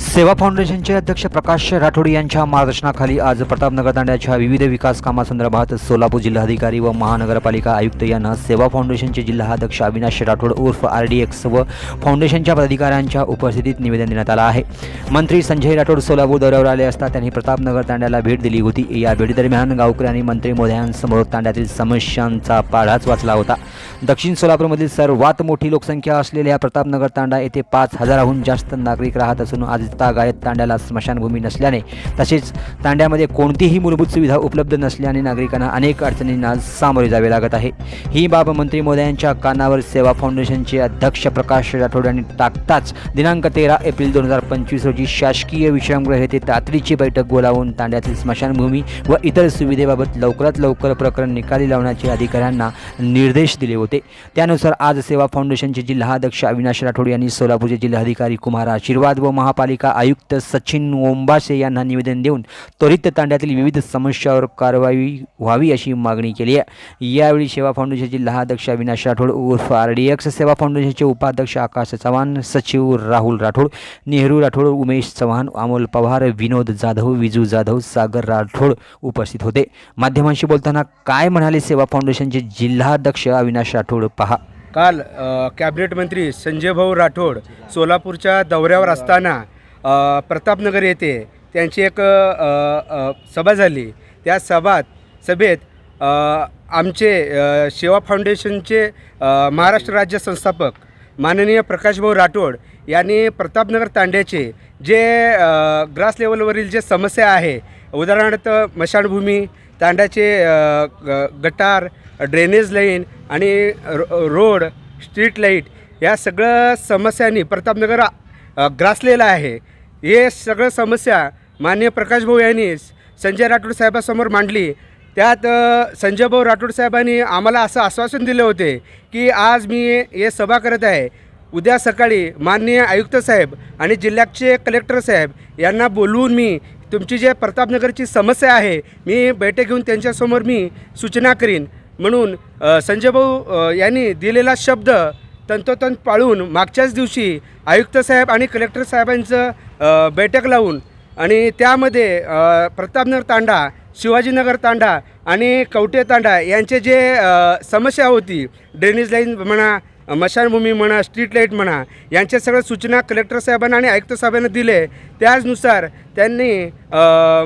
सेवा फाउंडेशनचे अध्यक्ष प्रकाश राठोड यांच्या मार्गदर्शनाखाली आज प्रतापनगर तांड्याच्या विविध विकास कामासंदर्भात सोलापूर जिल्हाधिकारी व महानगरपालिका आयुक्त यांना सेवा फाउंडेशनचे जिल्हाध्यक्ष अविनाश राठोड उर्फ आर डी एक्स व फाउंडेशनच्या पदाधिकाऱ्यांच्या उपस्थितीत निवेदन देण्यात आलं आहे. मंत्री संजय राठोड सोलापूर दौऱ्यावर आले असता त्यांनी प्रतापनगर तांड्याला भेट दिली होती. या भेटीदरम्यान गावकऱ्यांनी मंत्री मोदयांसमोर तांड्यातील समस्यांचा पाढाच वाचला होता. दक्षिण सोलापूरमधील सर्वात मोठी लोकसंख्या असलेल्या प्रतापनगर तांडा येथे पाच हजाराहून जास्त नागरिक राहत असून आज गायत तांड्याला स्मशानभूमी नसल्याने तसेच तांड्यामध्ये कोणतीही मूलभूत सुविधा उपलब्ध नसल्याने नागरिकांना अनेक अडचणींना सामोरे जावे लागत आहे. ही बाब मंत्री मोदयांच्या कानावर सेवा फाउंडेशनचे अध्यक्ष प्रकाश राठोड यांनी टाकताच दिनांक तेरा एप्रिल दोन हजार पंचवीस रोजी शासकीय विश्रामगृह येथे तातडीची बैठक बोलावून तांड्यातील स्मशानभूमी व इतर सुविधेबाबत लवकरात लवकर प्रकरण निकाली लावण्याचे अधिकाऱ्यांना निर्देश दिले होते. त्यानुसार आज सेवा फाउंडेशनचे जिल्हाध्यक्ष अविनाश राठोड यांनी सोलापूरचे जिल्हाधिकारी कुमार आशीर्वाद व महापालिका आयुक्त सचिन ओंबासे यांना निवेदन देऊन त्वरित तांड्यातील विविध समस्यावर कारवाई व्हावी अशी मागणी केली आहे. यावेळी सेवा फाउंडेशनचे जिल्हाध्यक्ष अविनाश राठोड उर्फ आर डी एक्स सेवा फाउंडेशनचे उपाध्यक्ष आकाश चव्हाण सचिव राहुल राठोड नेहरू राठोड उमेश चव्हाण अमोल पवार विनोद जाधव विजू जाधव सागर राठोड उपस्थित होते. माध्यमांशी बोलताना काय म्हणाले सेवा फाउंडेशनचे जिल्हाध्यक्ष अविनाश राठोड पहा. काल कॅबिनेट मंत्री संजय भाऊ राठोड सोलापूरच्या दौऱ्यावर असताना प्रतापनगर येथे त्यांची एक सभा झाली. त्या सभात सभेत आमचे सेवा फाउंडेशनचे महाराष्ट्र राज्य संस्थापक माननीय प्रकाशभाऊ राठोड यांनी प्रतापनगर तांड्याचे जे ग्रास लेवलवरील जे समस्या आहे उदाहरणार्थ मशानभूमी तांड्याचे ग- गटार ड्रेनेज लाईन आणि रो रोड स्ट्रीट लाइट या सगळं समस्यांनी प्रतापनगर ग्रासलेला ग्रासलेलं आहे. हे सगळं समस्या माननीय प्रकाशभाऊ यांनी संजय राठोड साहेबासमोर मांडली. त्यात संजय संजयभाऊ राठोड साहेबांनी आम्हाला असं आश्वासन दिले होते की आज मी हे सभा करत आहे. उद्या सकाळी माननीय आयुक्त साहेब आणि जिल्ह्याचे कलेक्टर साहेब यांना बोलवून मी तुमची जे प्रतापनगरची समस्या आहे मी बैठक घेऊन त्यांच्यासमोर मी सूचना करीन. म्हणून संजय संजयभाऊ यांनी दिलेला शब्द तंतोतंत पाळून मागच्याच दिवशी आयुक्त साहेब आणि कलेक्टर साहेबांचं बैठक लावून आणि त्यामध्ये प्रतापनगर तांडा शिवाजीनगर तांडा आणि कवटे तांडा यांचे जे समस्या होती ड्रेनेज लाईन म्हणा मशानभूमी म्हणा स्ट्रीट लाइट म्हणा यांच्या सगळ्या सूचना कलेक्टर साहेबांना आणि आयुक्त साहेबांना दिले. त्याचनुसार त्यांनी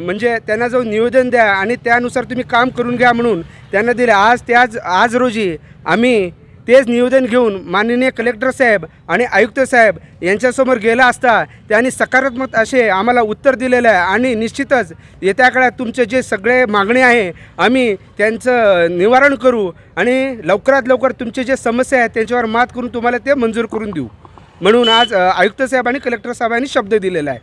म्हणजे त्यांना जाऊन निवेदन द्या आणि त्यानुसार तुम्ही काम करून घ्या म्हणून त्यांना दिले. आज त्याच आज रोजी आम्ही तेच निवेदन घेऊन माननीय कलेक्टर साहेब आणि आयुक्त साहेब यांच्यासमोर गेला असता त्यांनी सकारात्मक असे आम्हाला उत्तर दिलेलं आहे आणि निश्चितच येत्या काळात तुमचे जे सगळे मागणी आहे आम्ही त्यांचं निवारण करू आणि लवकरात लवकर तुमचे जे समस्या आहेत त्यांच्यावर मात करून तुम्हाला ते मंजूर करून देऊ. म्हणून आज आयुक्त साहेब आणि कलेक्टर साहेबांनी शब्द दिलेला आहे.